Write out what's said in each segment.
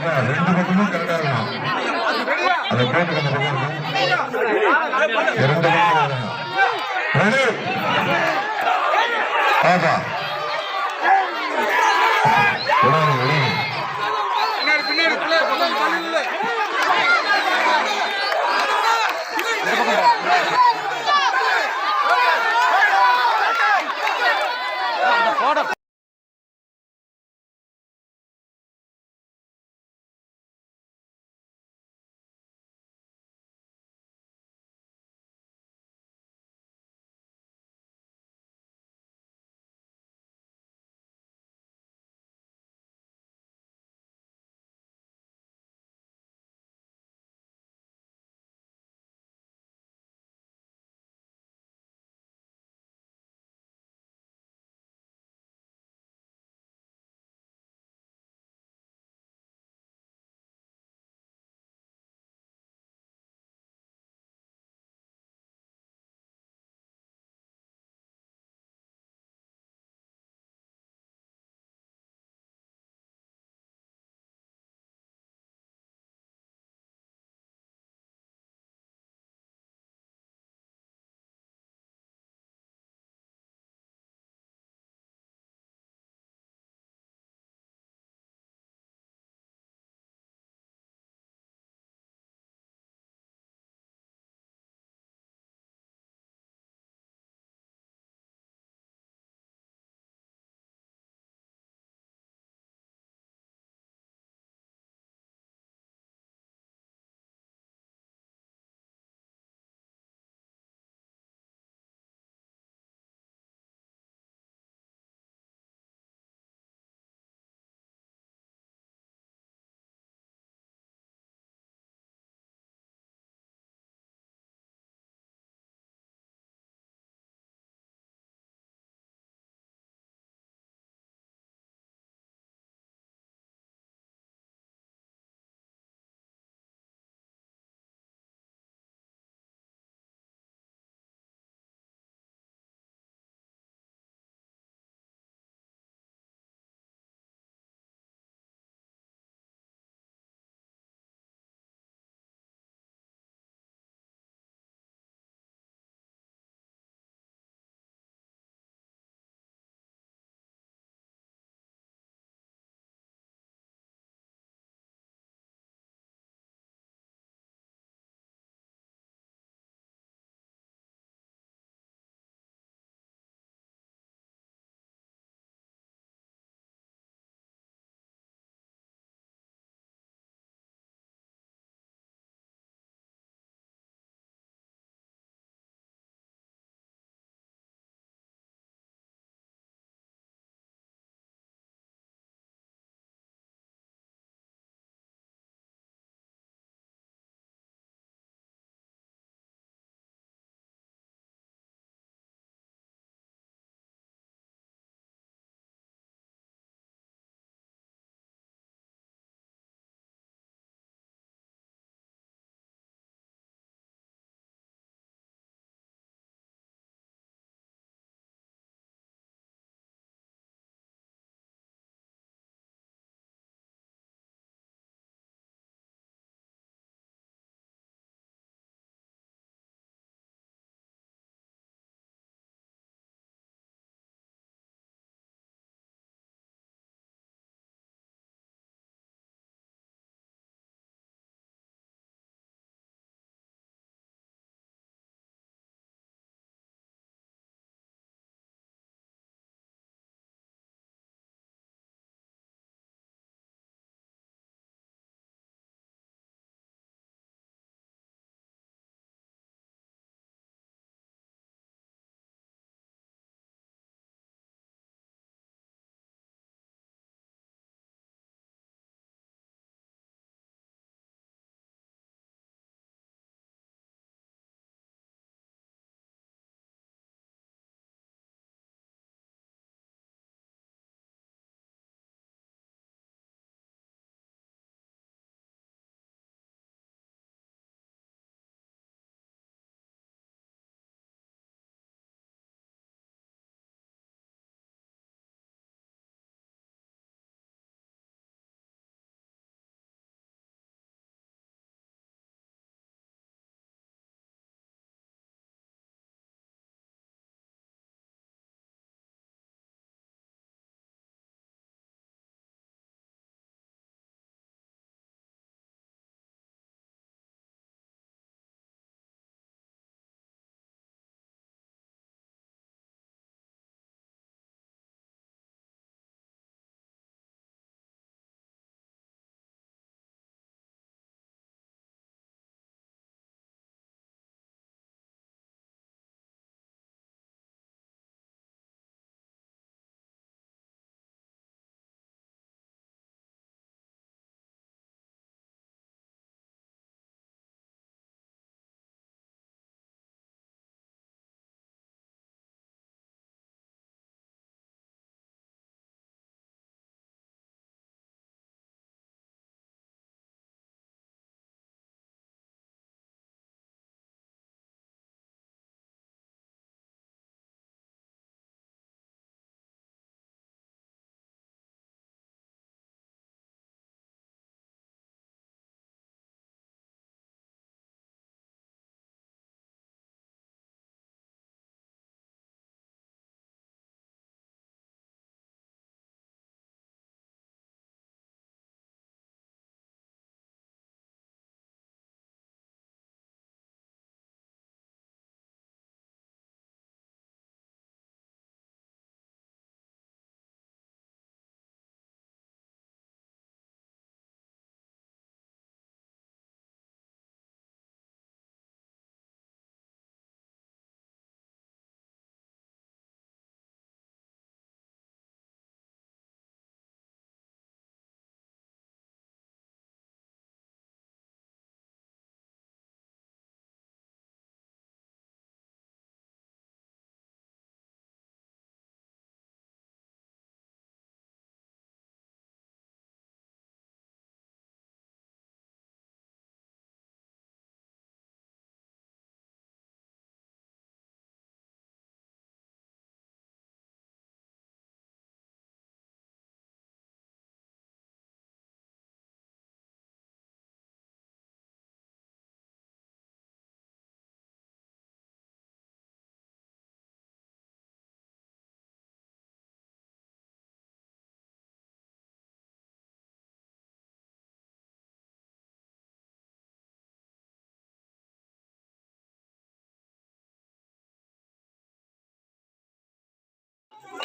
அதான் ரெண்டு பக்கமும் கரெக்டா இருக்கணும் அதை போட்டு கொஞ்சம் பக்கம் இருக்கணும். இரண்டு பக்கம் இருக்கணும்.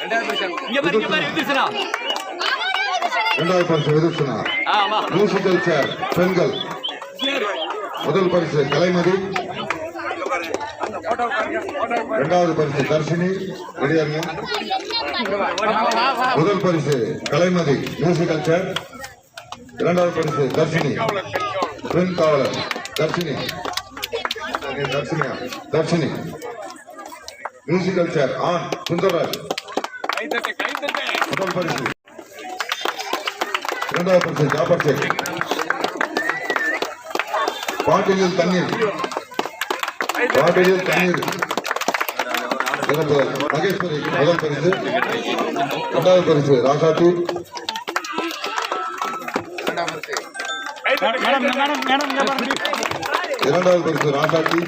இங்க பாரு இங்க பாரு இரண்டாவது பரிசு விதுஷனா ஆமா. மியூசிக்கல் சேர் பெண்கள். முதல் பரிசு கலைமதி. இரண்டாவது பரிசு தர்ஷினி. ரெடியாருங்க முதல் பரிசு கலைமதி மியூசிக்கல் சேர் இரண்டாவது பரிசு தர்ஷினி. பெண் காவலர் தர்ஷினி. தர்ஷினியா? தர்ஷினி. மியூசிக்கல் சேர் ஆண் சுந்தரராஜ். முதல் பரிசு. இரண்டாவது பரிசு ஜாபர் சேக். பாட்டிலில் தண்ணீர். பாட்டிலில் தண்ணீர். மகேஸ்வரி முதல் பரிசு. இரண்டாவது பரிசு ராசாத்தி. இரண்டாவது பரிசு ராசாத்தி.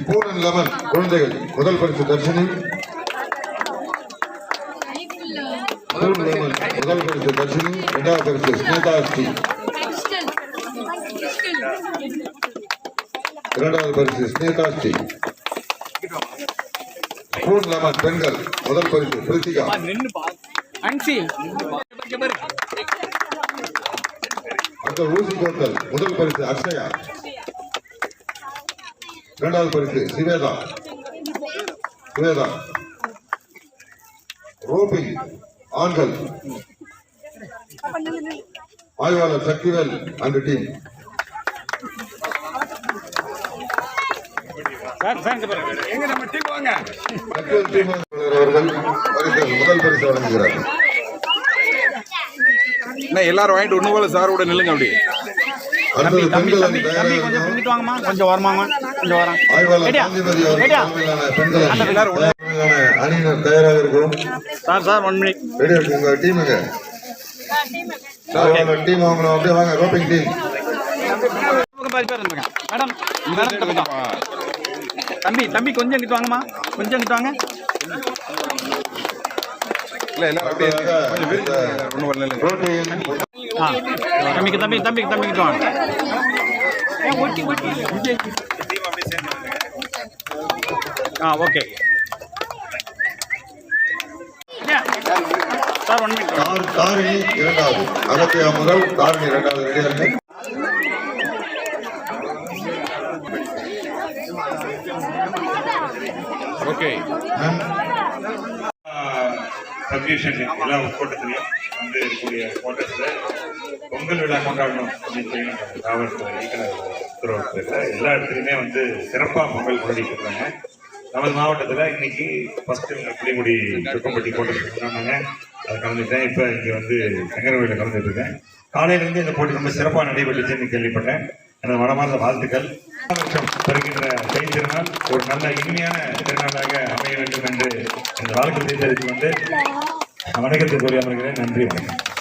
ஸ்பூன் அண்ட் லெமன் குழந்தைகள் முதல் பரிசு தர்ஷினி. ஸ்பூன் முதல் பரிசு தர்ஷினி இரண்டாவது பரிசு ஸ்னேதா ஸ்ரீ இரண்டாவது பரிசு ஸ்னேகா ஸ்ரீ ஸ்பூன் லெமன் பெண்கள் முதல் பரிசு பிரித்திகா அன்சி அந்த ஊசி கோட்டல் முதல் பரிசு அக்ஷயா இரண்டாவது பரிசு சிவேதா சிவேதா ரோபிங் ஆண்கள். ஆய்வாளர் சக்திவேல் அந்த டீம் முதல் பரிசு வழங்குகிறார் என்ன எல்லாரும் வாங்கிட்டு ஒண்ணு போல சாரோட நில்லுங்க அப்படி. கொஞ்சம் வாங்கம்மா. கொஞ்சம் வரமாமா அணியினர் தயாராக இருக்கிறோம் சார் சார் ஒன் மினிட் ரெடியா இருக்கு உங்க டீமுங்க ஆய்வாளர் டீம் வாங்கணும் அப்படியே வாங்க. Roping team madam madam. தம்பி தம்பி கொஞ்சம் இங்கிட்டு வாங்கம்மா. கொஞ்சம் இங்கிட்டு வாங்க. இல்ல அப்படியே வரல ஆ. தம்பிக்கு தம்பி தம்பிக்கு தம்பி இங்கிட்டு வாங்க. Ah okay sir one minute தார் தாரிணி இரண்டாவது. அகத்தியா முதல் தாரிணி இரண்டாவது. ரெடியா இருக்கு? ஓகே சப்டிவிஷன் எல்லா உட்கோட்டத்திலையும் வந்து இருக்கக்கூடிய கோட்டத்தில் பொங்கல் விழா கொண்டாடணும் அப்படின்னு சொல்லி இயக்குனர் உத்தரவிட்டிருக்காங்க எல்லா இடத்துலையுமே வந்து சிறப்பாக பொங்கல் கொண்டாடிட்டு இருக்காங்க. நமது மாவட்டத்தில் இன்னைக்கு ஃபர்ஸ்ட் புளிமுடி சுக்கம்பட்டி கோட்டத்தில் கொண்டாடினாங்க அதை கலந்துட்டேன் இப்போ இங்கே வந்து சங்கரவேலியில் கலந்துட்டு இருக்கேன் காலையிலேருந்து இந்த போட்டி ரொம்ப சிறப்பாக நடைபெற்றுச்சுன்னு கேள்விப்பட்டேன். எனது மனமார்ந்த வாழ்த்துக்கள். வருஷம் வருகின்ற தை திருநாள் ஒரு நல்ல இனிமையான திருநாளாக அமைய வேண்டும் என்று இந்த வாழ்க்கை தெரிவித்து வந்து வணக்கத்தை கூறி அமர்கிறேன். நன்றி வணக்கம்.